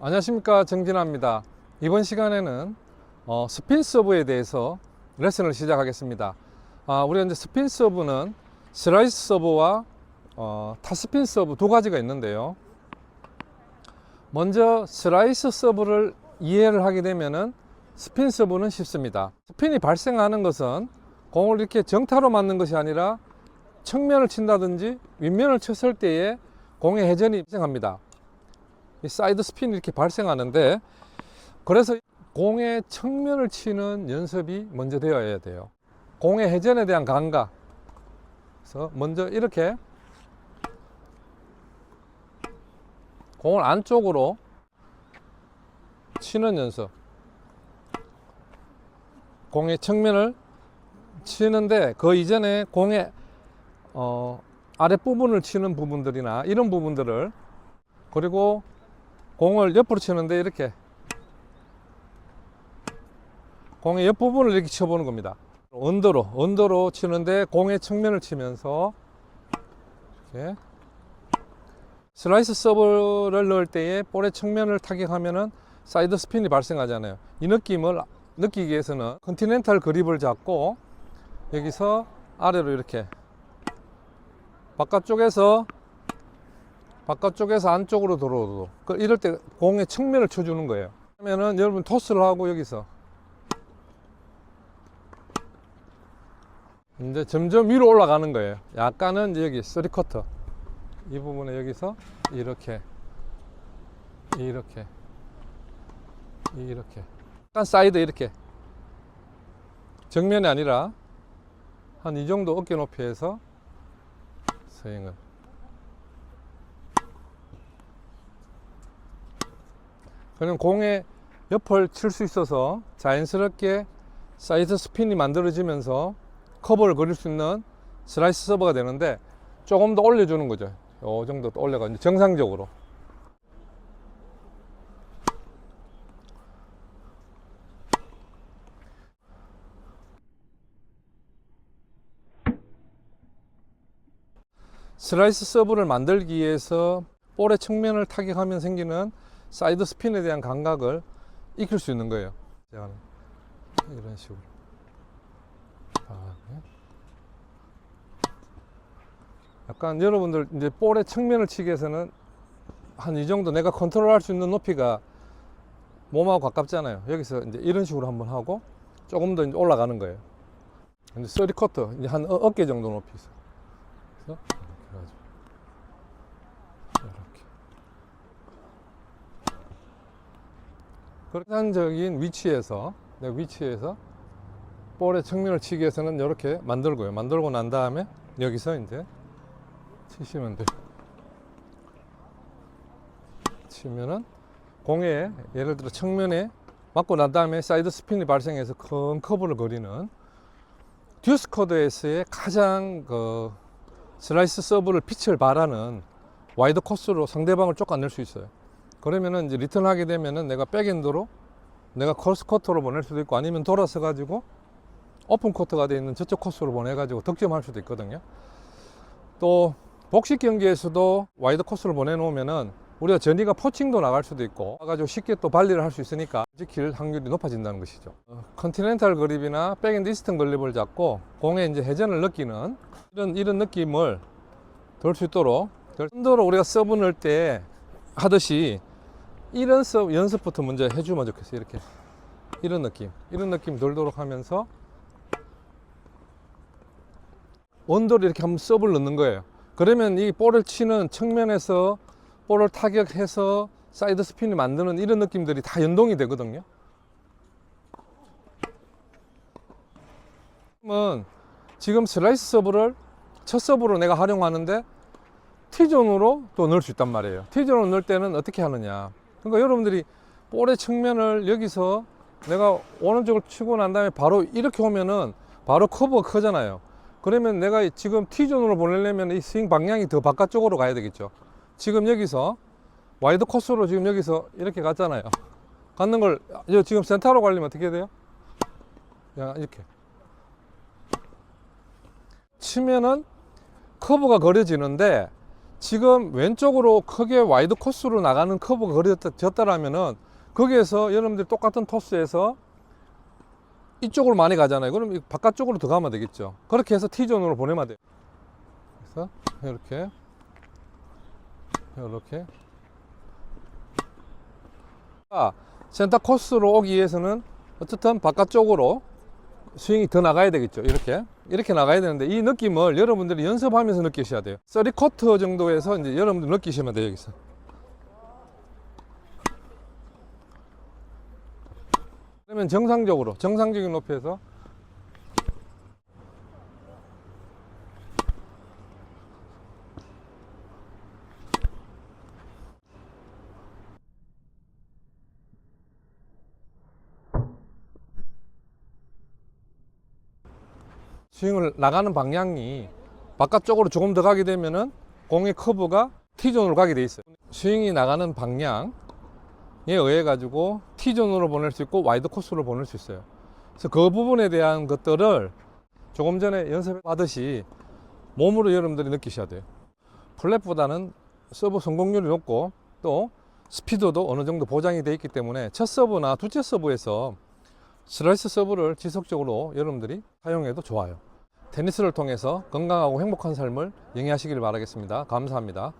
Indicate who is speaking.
Speaker 1: 안녕하십니까 정진아입니다. 이번 시간에는 어, 스핀 서브에 대해서 레슨을 시작하겠습니다. 아, 우리가 이제 스핀 서브는 슬라이스 서브와 어, 타스핀 서브 두 가지가 있는데요. 먼저 슬라이스 서브를 이해를 하게 되면은 스핀 서브는 쉽습니다. 스핀이 발생하는 것은 공을 이렇게 정타로 맞는 것이 아니라 측면을 친다든지 윗면을 쳤을 때에 공의 회전이 발생합니다. 이 사이드 스핀이 이렇게 발생하는데 그래서 공의 측면을 치는 연습이 먼저 되어야 돼요. 공의 회전에 대한 감각. 그래서 먼저 이렇게 공을 안쪽으로 치는 연습. 공의 측면을 치는데 그 이전에 공의 어, 아랫부분을 치는 부분들이나 이런 부분들을 그리고 공을 옆으로 치는데 이렇게 공의 옆부분을 이렇게 쳐보는 겁니다. 언더로, 언더로 치는데 공의 측면을 치면서 이렇게 슬라이스 서브를 넣을 때에 볼의 측면을 타격하면은 사이드 스핀이 발생하잖아요. 이 느낌을 느끼기 위해서는 컨티넨탈 그립을 잡고 여기서 아래로 이렇게 바깥쪽에서 바깥쪽에서 안쪽으로 들어오도록. 그 이럴 때 공의 측면을 쳐주는 거예요. 그러면은 여러분 토스를 하고 여기서. 이제 점점 위로 올라가는 거예요. 약간은 여기 쓰리커터. 이 부분에 여기서 이렇게 이렇게 이렇게. 약간 사이드 이렇게. 정면이 아니라 한 이 정도 어깨 높이에서 스윙을 그럼 공의 옆을 칠 수 있어서 자연스럽게 사이드 스핀이 만들어지면서 커버를 그릴 수 있는 슬라이스 서버가 되는데 조금 더 올려주는 거죠. 요 정도 더 올려가 이제 정상적으로. 슬라이스 서브를 만들기 위해서 볼의 측면을 타격하면 생기는 사이드 스핀에 대한 감각을 익힐 수 있는 거예요. 제가 이런 식으로. 아, 네. 약간 여러분들 이제 볼의 측면을 치기 위해서는 한 이 정도 내가 컨트롤할 수 있는 높이가 몸하고 가깝잖아요. 여기서 이제 이런 식으로 한번 하고 조금 더 이제 올라가는 거예요. 근데 쓰리 커터 이제 한 어- 어깨 정도 높이 있어. 그래서 이렇게 해가지고 이렇게. 극단적인 위치에서 내 위치에서 볼의 측면을 치기 위해서는 이렇게 만들고요. 만들고 난 다음에 여기서 이제 치시면 돼요. 치면은 공에 예를 들어 측면에 맞고 난 다음에 사이드 스핀이 발생해서 큰 커브를 그리는 듀스 코드에서의 가장 그 슬라이스 서브를 pitch를 바라는 와이드 코스로 상대방을 쫓아낼 수 있어요. 그러면은 이제 리턴 하게 되면은 내가 백엔드로 내가 코스 커터로 보낼 수도 있고 아니면 돌아서 가지고 오픈 코트가 되어 있는 저쪽 코스로 보내 가지고 득점할 수도 있거든요. 또 복식 경기에서도 와이드 코스를 보내 놓으면은 우리가 전이가 포칭도 나갈 수도 있고 가지고 쉽게 또 발리를 할 수 있으니까 지킬 확률이 높아진다는 것이죠. 어, 컨티넨탈 그립이나 백엔드 이스턴 그립을 잡고 공의 이제 회전을 느끼는 이런 이런 느낌을 덜 수 있도록 선도로 우리가 서브 넣을 때 하듯이 이런 서브 연습부터 먼저 해주면 좋겠어요. 이렇게 이런 느낌, 이런 느낌 돌도록 하면서 원도를 이렇게 한번 서브를 넣는 거예요. 그러면 이 볼을 치는 측면에서 볼을 타격해서 사이드 스핀을 만드는 이런 느낌들이 다 연동이 되거든요. 그러면 지금 슬라이스 서브를 첫 서브로 내가 활용하는데 T존으로 또 넣을 수 있단 말이에요. T존으로 넣을 때는 어떻게 하느냐. 그러니까 여러분들이 볼의 측면을 여기서 내가 오른쪽을 치고 난 다음에 바로 이렇게 오면은 바로 커브가 크잖아요. 그러면 내가 지금 T존으로 보내려면 이 스윙 방향이 더 바깥쪽으로 가야 되겠죠. 지금 여기서 와이드 코스로 지금 여기서 이렇게 갔잖아요. 갔는 걸 여- 지금 센터로 가려면 어떻게 돼요? 야, 이렇게. 치면은 커브가 그려지는데 지금 왼쪽으로 크게 와이드 코스로 나가는 커브가 그려졌다라면은 거기에서 여러분들이 똑같은 토스에서 이쪽으로 많이 가잖아요. 그럼 이 바깥쪽으로 더 가면 되겠죠. 그렇게 해서 T존으로 보내면 돼요. 그래서 이렇게 이렇게 자, 센터 코스로 오기 위해서는 어쨌든 바깥쪽으로 스윙이 더 나가야 되겠죠. 이렇게. 이렇게 나가야 되는데 이 느낌을 여러분들이 연습하면서 느끼셔야 돼요. 3쿼터 정도에서 이제 여러분들 느끼시면 돼요, 여기서. 그러면 정상적으로, 정상적인 높이에서 스윙을 나가는 방향이 바깥쪽으로 조금 더 가게 되면은 공의 커브가 T존으로 가게 돼 있어요. 스윙이 나가는 방향에 의해 가지고 T존으로 보낼 수 있고 와이드 코스로 보낼 수 있어요. 그래서 그 부분에 대한 것들을 조금 전에 연습하듯이 몸으로 여러분들이 느끼셔야 돼요. 플랫보다는 서브 성공률이 높고 또 스피드도 어느 정도 보장이 되어 있기 때문에 첫 서브나 두째 서브에서 슬라이스 서브를 지속적으로 여러분들이 사용해도 좋아요. 테니스를 통해서 건강하고 행복한 삶을 영위하시길 바라겠습니다. 감사합니다.